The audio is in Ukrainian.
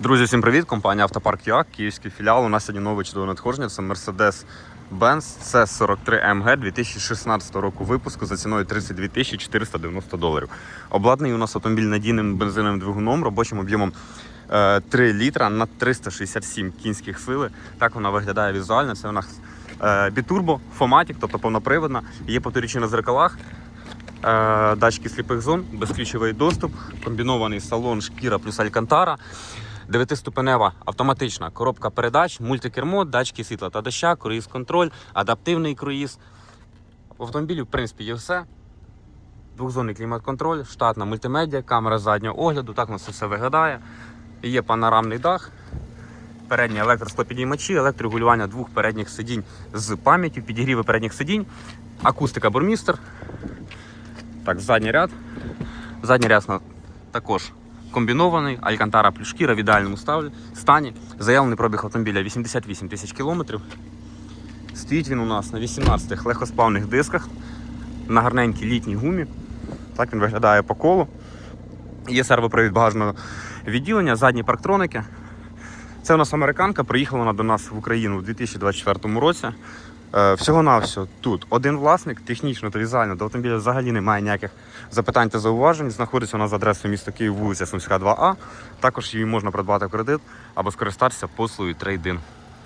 Друзі, всім привіт! Компанія Автопарк ЮАК, київський філіал. У нас сьогодні нове чудове надходження. Це Mercedes Benz C43 AMG 2016 року випуску за ціною 32 тисячі 490 доларів. Обладнаний у нас автомобіль надійним бензиновим двигуном, робочим об'ємом е, 3 літра на 367 кінських сили. Так вона виглядає візуально. Це у нас е, бітурбо, фоматік, тобто повноприводна. Є повторюючі на зеркалах. Е, датчики сліпих зон, безключовий доступ, комбінований салон, шкіра плюс алькантара. Дев'ятиступенева автоматична коробка передач, мультикермо, датчики світла та доща, круїз-контроль, адаптивний круїз. В автомобілі, в принципі, є все. Двохзонний клімат-контроль, штатна мультимедіа, камера заднього огляду. Так у нас все виглядає. Є панорамний дах, передні електростопідіймачі, електрорегулювання двох передніх сидінь з пам'яттю, підігріви передніх сидінь, акустика бурмістер. Так, задній ряд. Задній ряд також комбінований, Алькантара плюс шкіра в ідеальному стані. Заявлений пробіг автомобіля 88 тисяч кілометрів. Стоїть він у нас на 18 легкоспавних дисках, на гарненькій літній гумі. Так він виглядає по колу. Є сервопривід багажного відділення, задні парктроники. Це у нас американка, приїхала вона до нас в Україну у 2024 році. Е, Всього-навсього тут один власник, технічно та візуально до автомобіля взагалі немає ніяких запитань та зауважень. Знаходиться вона за адресою міста Київ, вулиця Сумська 2А. Також її можна придбати в кредит або скористатися послугою трейдин.